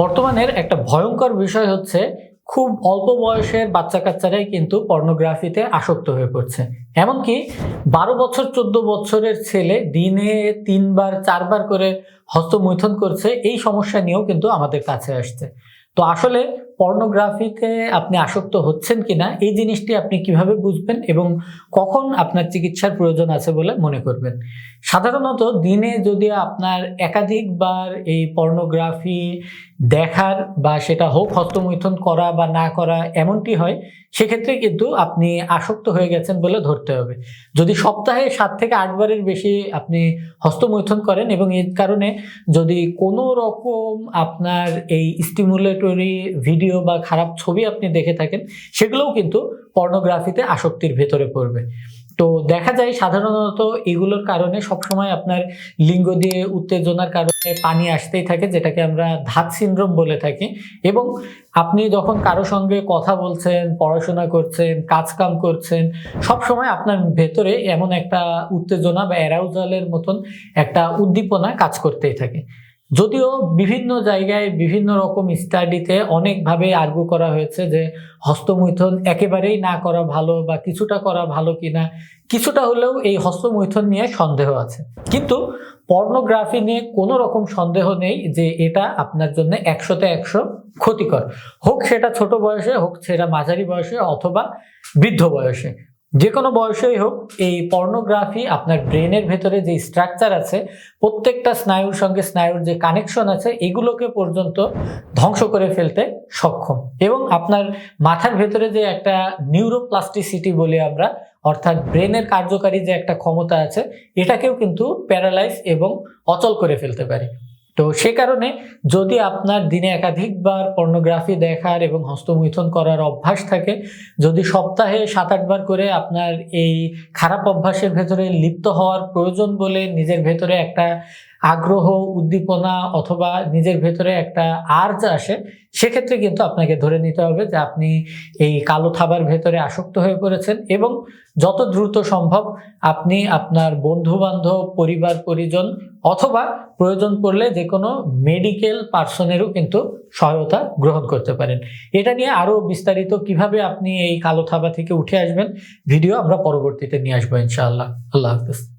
বর্তমানের একটা ভয়ঙ্কর বিষয় হচ্ছে খুব অল্প বয়সের বাচ্চা কাচ্চারাই কিন্তু পর্নোগ্রাফিতে আসক্ত হয়ে পড়ছে। এমনকি বারো বছর, চোদ্দ বছরের ছেলে দিনে তিনবার, চারবার করে হস্তমৈথন করছে, এই সমস্যা নিয়েও কিন্তু আমাদের কাছে আসছে। তো আসলে পর্নোগ্রাফিতে আপনি আসক্ত হচ্ছেন কিনা, এই জিনিসটি আপনি কীভাবে বুঝবেন এবং কখন আপনার চিকিৎসার প্রয়োজন আছে বলে মনে করবেন? সাধারণত দিনে যদি আপনার একাধিকবার এই পর্নোগ্রাফি দেখার বা সেটা হোক হস্তমৈথুন করা বা না করা এমনটি হয়, সেক্ষেত্রে কিন্তু আপনি আসক্ত হয়ে গেছেন বলে ধরতে হবে। যদি সপ্তাহে সাত থেকে আটবারের বেশি আপনি হস্তমৈথুন করেন এবং এর কারণে যদি কোনো রকম আপনার এই স্টিমুলেটরি ভিডিও বা খারাপ ছবি আপনি দেখে থাকেন, সেগুলোও কিন্তু পর্নোগ্রাফিতে আসক্তির ভেতরে পড়বে। তো দেখা যায় সাধারণত এগুলোর কারণে সবসময় আপনার লিঙ্গ দিয়ে উত্তেজনার কারণে পানি আসতেই থাকে, যেটাকে আমরা ধাত সিনড্রোম বলে থাকি। এবং আপনি যখন কারও সঙ্গে কথা বলছেন, পড়াশোনা করছেন কাজ কাম করছেন সব সময় আপনার ভেতরে এমন একটা উত্তেজনা বা অ্যারাউজালের মতন একটা উদ্দীপনা কাজ করতেই থাকে। যদিও বিভিন্ন জায়গায় বিভিন্ন রকম স্টাডিতে অনেকভাবে আর্গু করা হয়েছে যে হস্তমৈথুন একেবারেই না করা ভালো বা কিছুটা করা ভালো কিনা, কিছুটা হলেও এই হস্তমৈথুন নিয়ে সন্দেহ আছে। কিন্তু পর্নোগ্রাফি নিয়ে কোনো রকম সন্দেহ নেই যে এটা আপনার জন্য একশোতে একশো ক্ষতিকর। হোক সেটা ছোট বয়সে, হোক সেটা মাঝারি বয়সে অথবা বৃদ্ধ বয়সে। যে কোনো বয়সেই হোক, এই পর্নোগ্রাফি আপনার ব্রেনের ভেতরে যে স্ট্রাকচার আছে, প্রত্যেকটা স্নায়ুর সঙ্গে স্নায়ুর যে কানেকশন আছে, এগুলোকে পর্যন্ত ধ্বংস করে ফেলতে সক্ষম। এবং আপনার মাথার ভেতরে যে একটা নিউরোপ্লাস্টিসিটি বলি আমরা, অর্থাৎ ব্রেনের কার্যকারী যে একটা ক্ষমতা আছে, এটাকেও কিন্তু প্যারালাইজ এবং অচল করে ফেলতে পারে। তো সে কারণে যদি আপনার দিনে একাধিকবার পর্নোগ্রাফি দেখার এবং হস্তমৈথুন করার অভ্যাস থাকে, যদি সপ্তাহে সাত আটবার করে আপনার এই খারাপ অভ্যাসের ভেতরে লিপ্ত হওয়ার প্রয়োজন বলে নিজের ভেতরে একটা আগ্রহ, উদ্দীপনা অথবা নিজের ভেতরে একটা আর্জ আসে, সেক্ষেত্রে কিন্তু আপনাকে ধরে নিতে হবে যে আপনি এই কালো থাবার ভেতরে আসক্ত হয়ে পড়েছেন এবং যত দ্রুত সম্ভব আপনি আপনার বন্ধু বান্ধব পরিবার, পরিজন অথবা প্রয়োজন পড়লে যে কোনো মেডিকেল পার্সনেরও কিন্তু সহায়তা গ্রহণ করতে পারেন। এটা নিয়ে আরও বিস্তারিত কীভাবে আপনি এই কালো থাবা থেকে উঠে আসবেন, ভিডিও আমরা পরবর্তীতে নিয়ে আসব ইনশাআল্লাহ। আল্লাহ হাফিজ।